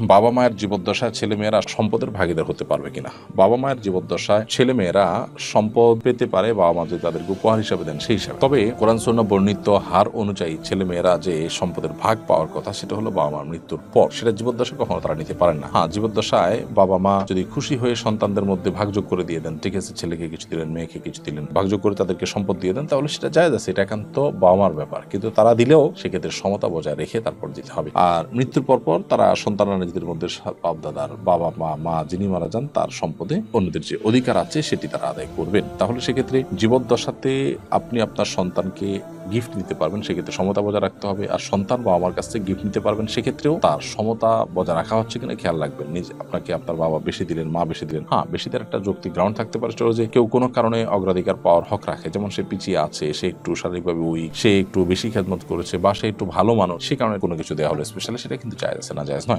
বাবা মায়ের জীবদ্দশায় ছেলে মেয়েরা সম্পদের ভাগিদার হতে পারবে কিনা? বাবা মায়ের জীবদ্দশায় ছেলে মেয়েরা সম্পদ পেতে পারে, বাবা মা যদি তাদেরকে উপহার হিসাবে দেন সেই হিসাবে। তবে কোরআন সন্না বর্ণিত হার অনুযায়ী ছেলে মেয়েরা যে সম্পদের ভাগ পাওয়ার কথা, সেটা হলো বাবা মার মৃত্যুর পর। সেটা জীবদ্দশায় কখনো তারা নিতে পারেন না। হ্যাঁ জীবদ্দশায় বাবা মা যদি খুশি হয়ে সন্তানদের মধ্যে ভাগযোগ করে দিয়ে দেন, ঠিক আছে, ছেলেকে কিছু দিলেন, মেয়েকে কিছু দিলেন ভাগযোগ করে তাদেরকে সম্পদ দিয়ে দেন, তাহলে সেটা যায় আছে, এটা একান্ত বাবা মার ব্যাপার। কিন্তু তারা দিলেও সেক্ষেত্রে সমতা বজায় রেখে তারপর দিতে হবে। আর মৃত্যুর পর পর তারা সন্তানরা নিজেদের মধ্যে বাপ বাবা, মা মা যিনি মারা যান, তার সম্পদে অন্যদের যে অধিকার আছে, সেটি তারা আদায় করবেন। তাহলে সেক্ষেত্রে জীবদ্দশাতে আপনি আপনার সন্তানকে গিফট নিতে পারবেন, সেক্ষেত্রে সমতা বজায় রাখতে হবে। আর সন্তান বাবা মার কাছ থেকে গিফট নিতে পারবেন, সেক্ষেত্রেও তার সমতা বজায় রাখা হচ্ছে কিনা খেয়াল রাখবেন। নিজে আপনাকে আপনার বাবা বেশি দিলেন, মা বেশি দিলেন। হ্যাঁ বেশি দেওয়ার একটা যৌক্তিক গ্রাউন্ড থাকতে পারে যে কেউ কোনো কারণে অগ্রাধিকার পাওয়ার হক রাখে। যেমন সে পিছিয়ে আছে, সে একটু শারীরিকভাবে উইক সে একটু বেশি খেদমত করেছে বা সে একটু ভালো মানুষ, সে কারণে কোনো কিছু দেওয়া হলো স্পেশালি সেটা কিন্তু চায় আছে, না যায় নয়।